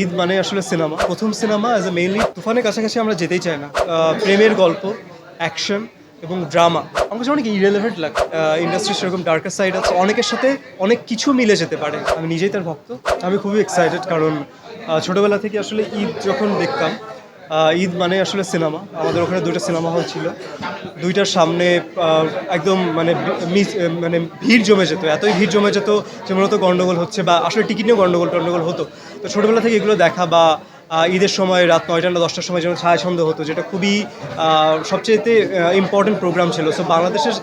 ঈদ মানে আসলে সিনেমা। প্রথম সিনেমা অ্যাজ এ মেইনলি তুফানের কাছাকাছি আমরা যেতেই চাই না। প্রেমের গল্প অ্যাকশন এবং ড্রামা আমার কাছে অনেক ইরেলেভেন্ট লাগে। ইন্ডাস্ট্রি সেরকম ডার্কার সাইড আছে। অনেকের সাথে অনেক কিছু মিলে যেতে পারে। আমি নিজেই তার ভক্ত। আমি খুবই এক্সাইটেড কারণ ছোটোবেলা থেকে আসলে ঈদ যখন দেখতাম ঈদ মানে আসলে সিনেমা। আমাদের ওখানে দুইটা সিনেমা হল ছিল। দুইটার সামনে একদম মানে মানে ভিড় জমে যেত। এতই ভিড় জমে যেত যে মূলত গণ্ডগোল হচ্ছে বা আসলে টিকিট নিয়েও গণ্ডগোল টন্ডগোল হতো। তো ছোটোবেলা থেকে এগুলো দেখা বা ঈদের সময় রাত নয়টা না দশটার সময় যেমন ছায়া ছন্দ হতো যেটা খুবই আহ, সবচেয়েতে ইম্পর্টেন্ট প্রোগ্রাম ছিল। সো বাংলাদেশের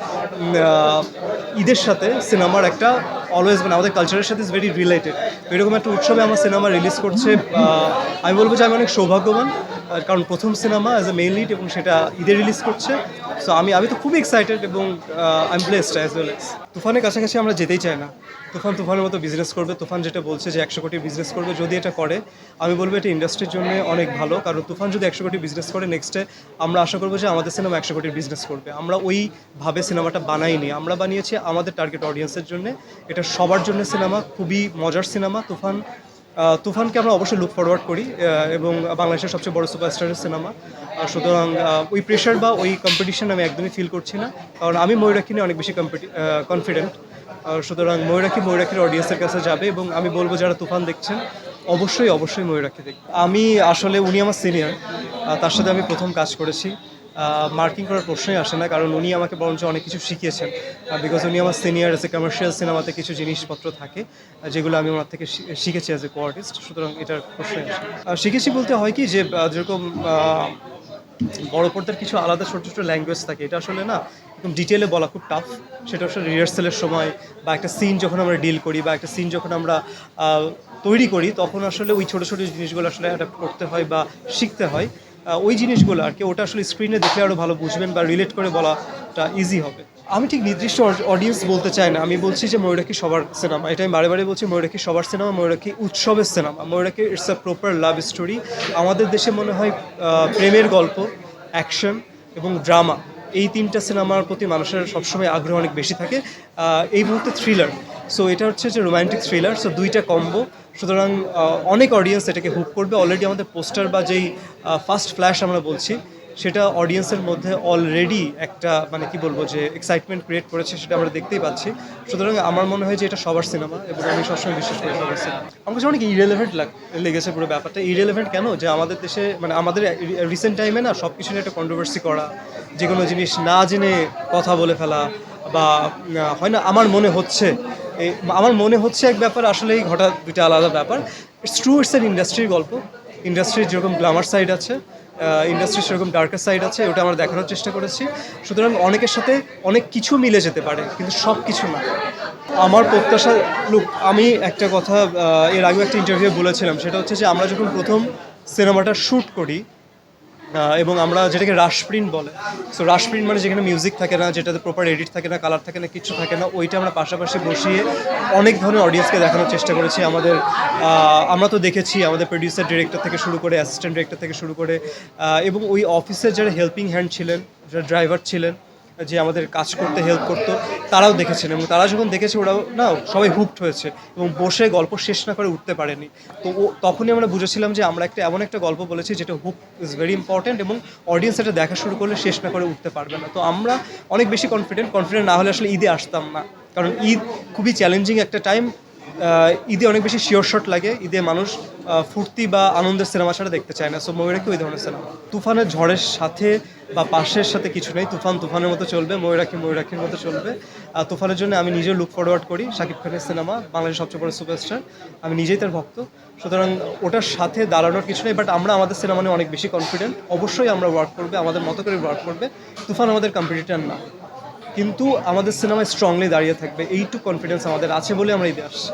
ঈদের সাথে সিনেমার একটা অলওয়েজ মানে আমাদের কালচারের সাথে ইজ ভেরি রিলেটেড এরকম একটা উৎসবে আমার সিনেমা রিলিজ করছে আমি বলব যে আমি অনেক সৌভাগ্যবান। কারণ প্রথম cinema as a main lead এবং সেটা ঈদে রিলিজ করছে। সো আমি আমি তো খুবই এক্সাইটেড এবং I am blessed as well S তুফানের কাছাকাছি আমরা যেতেই চাই না। তুফান তুফানের মতো বিজনেস করবে। তুফান যেটা বলছে যে একশো কোটি বিজনেস করবে, যদি এটা করে, আমি বলব এটা ইন্ডাস্ট্রির জন্য অনেক ভালো। কারণ তুফান যদি একশো কোটি বিজনেস করে নেক্সটে আমরা আশা করব যে আমাদের সিনেমা একশো কোটির বিজনেস করবে। আমরা ওইভাবে সিনেমাটা বানাইনি। আমরা বানিয়েছি আমাদের টার্গেট অডিয়েন্সের জন্য। এটা সবার জন্য সিনেমা খুবই মজার সিনেমা তুফান তুফানকে আমরা অবশ্যই লুক ফরওয়ার্ড করি এবং বাংলাদেশের সবচেয়ে বড় সুপারস্টারের সিনেমা। সুতরাং ওই প্রেশার বা ওই কম্পিটিশন আমি একদমই ফিল করছি না, কারণ আমি ময়ূরাক্ষী নিয়ে অনেক বেশি কনফিডেন্ট সুতরাং ময়ূরাক্ষী ময়ূরাক্ষীর অডিয়েন্সের কাছে যাবে, এবং আমি বলব যারা তুফান দেখছেন, অবশ্যই অবশ্যই ময়ূরাক্ষী দেখবে আমি আসলে উনি আমার সিনিয়র তার সাথে আমি প্রথম কাজ করেছি। মার্কিং করার প্রশ্নই আসে না, কারণ উনি আমাকে বরঞ্চ অনেক কিছু শিখিয়েছেন বিকজ উনি আমার সিনিয়র এসে কমার্শিয়াল সিনেমাতে কিছু জিনিসপত্র থাকে যেগুলো আমি ওনার থেকে শিখেছি অ্যাজ এ কো আর্টিস্ট সুতরাং এটার প্রশ্নই আসে শিখেছি বলতে হয় কি যে যেরকম বড় পর্দার কিছু আলাদা ছোটো ছোটো ল্যাঙ্গুয়েজ থাকে, এটা আসলে না একদম ডিটেলে বলা খুব টাফ সেটা আসলে রিহার্সেলের সময় বা একটা সিন যখন আমরা ডিল করি বা একটা সিন যখন আমরা তৈরি করি, তখন আসলে ওই ছোটো ছোটো জিনিসগুলো আসলে অ্যাডাপ্ট করতে হয় বা শিখতে হয়। ওই জিনিসগুলো আর কি, ওটা আসলে স্ক্রিনে দেখলে আরও ভালো বুঝবেন বা রিলেট করে বলাটা ইজি হবে। আমি ঠিক নির্দিষ্ট অডিয়েন্স বলতে চাই না, আমি বলছি যে ময়ূরাক্ষী সবার সিনেমা এটা আমি বারে বারে বলছি ময়ূরাক্ষী সবার সিনেমা ময়ূরাক্ষী উৎসবের cinema Mayurakshi it's a proper love story আমাদের দেশে মনে হয় প্রেমের গল্প অ্যাকশন এবং ড্রামা এই তিনটা সিনেমার প্রতি মানুষের সবসময় আগ্রহ অনেক বেশি থাকে। এই মুহূর্তে থ্রিলার সো এটা হচ্ছে যে রোমান্টিক থ্রিলার সো দুইটা কম্বো সুতরাং অনেক অডিয়েন্স এটাকে হুক করবে। অলরেডি আমাদের পোস্টার বা যেই ফার্স্ট ফ্ল্যাশ আমরা বলছি, সেটা অডিয়েন্সের মধ্যে অলরেডি একটা মানে কি বলব যে এক্সাইটমেন্ট ক্রিয়েট করেছে, সেটা আমরা দেখতেই পাচ্ছি। সুতরাং, আমার মনে হয় যে এটা সবার সিনেমা এবং আমি সবসময় বিশ্বাস করি সবার সিনেমা আমার কাছে অনেক ইরেলেভেন্ট লেগেছে পুরো ব্যাপারটা। ইরেলেভেন্ট কেন? যে আমাদের দেশে মানে আমাদের রিসেন্ট টাইমে না সব কিছু নিয়ে একটা কন্ট্রোভার্সি করা। যে কোনো জিনিস না জেনে কথা বলে ফেলা, বা হয় না, আমার মনে হচ্ছে আমার মনে হচ্ছে এক ব্যাপার, আসলেই ঘটা দুইটা আলাদা ব্যাপার। ইটস ট্রু ইটস এন ইন্ডাস্ট্রির গল্প। ইন্ডাস্ট্রির যেরকম গ্লামার সাইড আছে ইন্ডাস্ট্রির সেরকম ডার্কার সাইড আছে, ওটা আমরা দেখানোর চেষ্টা করেছি। সুতরাং অনেকের সাথে অনেক কিছু মিলে যেতে পারে, কিন্তু সব কিছু না। আমার প্রত্যাশা লুক আমি একটা কথা এর আগেও একটা ইন্টারভিউ বলেছিলাম, সেটা হচ্ছে যে আমরা যখন প্রথম সিনেমাটা শ্যুট করি এবং আমরা যেটাকে রাশ প্রিন্ট বলে সো রাশ প্রিন্ট মানে যেখানে মিউজিক থাকে না, যেটাতে প্রপার এডিট থাকে না কালার থাকে না, কিছু থাকে না, ওইটা আমরা পাশাপাশি বসিয়ে অনেক ধরনের অডিয়েন্সকে দেখানোর চেষ্টা করেছি। আমাদের আমরা তো দেখেছি আমাদের প্রডিউসার ডিরেক্টর থেকে শুরু করে অ্যাসিস্ট্যান্ট ডিরেক্টর থেকে শুরু করে এবং ওই অফিসের যারা হেল্পিং হ্যান্ড ছিলেন, যারা ড্রাইভার ছিলেন যে আমাদের কাজ করতে হেল্প করতো, তারাও দেখেছেন এবং তারা যখন দেখেছে ওরাও, না, সবাই হুকড হয়েছে এবং বসে গল্প শেষ না করে উঠতে পারেনি। তো ও, তখনই আমরা বুঝেছিলাম যে আমরা একটা এমন একটা গল্প বলেছি যেটা হুপ ইজ ভেরি ইম্পর্ট্যান্ট এবং অডিয়েন্স এটা দেখা শুরু করলে শেষ না করে উঠতে পারবে না। তো আমরা অনেক বেশি কনফিডেন্ট কনফিডেন্ট না হলে আসলে ঈদে আসতাম না। কারণ ঈদ খুবই চ্যালেঞ্জিং একটা টাইম ঈদে অনেক বেশি শিওর শট লাগে। ঈদে মানুষ ফুর্তি বা আনন্দের সিনেমা ছাড়া দেখতে চায় না। সো ময়ূরাক্ষী ওই ধরনের সিনেমা তুফানের ঝড়ের সাথে বা পাশের সাথে কিছু নেই। তুফান তুফানের মতো চলবে, ময়ূরাক্ষী ময়ূরাক্ষীর মতো চলবে। আর তুফানের জন্য আমি নিজেও লুক ফরওয়ার্ড করি। শাকিব খানের সিনেমা বাংলাদেশের সবচেয়ে বড় সুপারস্টার আমি নিজেই তার ভক্ত। সুতরাং ওটার সাথে দাঁড়ানোর কিছু নেই বাট আমরা আমাদের সিনেমা নিয়ে অনেক বেশি কনফিডেন্ট অবশ্যই আমরা ওয়ার্ক করবে, আমাদের মতো করে ওয়ার্ক করবে। তুফান আমাদের কম্পিটিটার না। কিন্তু আমাদের সিনেমায় স্ট্রংলি দাঁড়িয়ে থাকবে। এইটুকু কনফিডেন্স আমাদের আছে বলে আমরা ঈদে আসছি।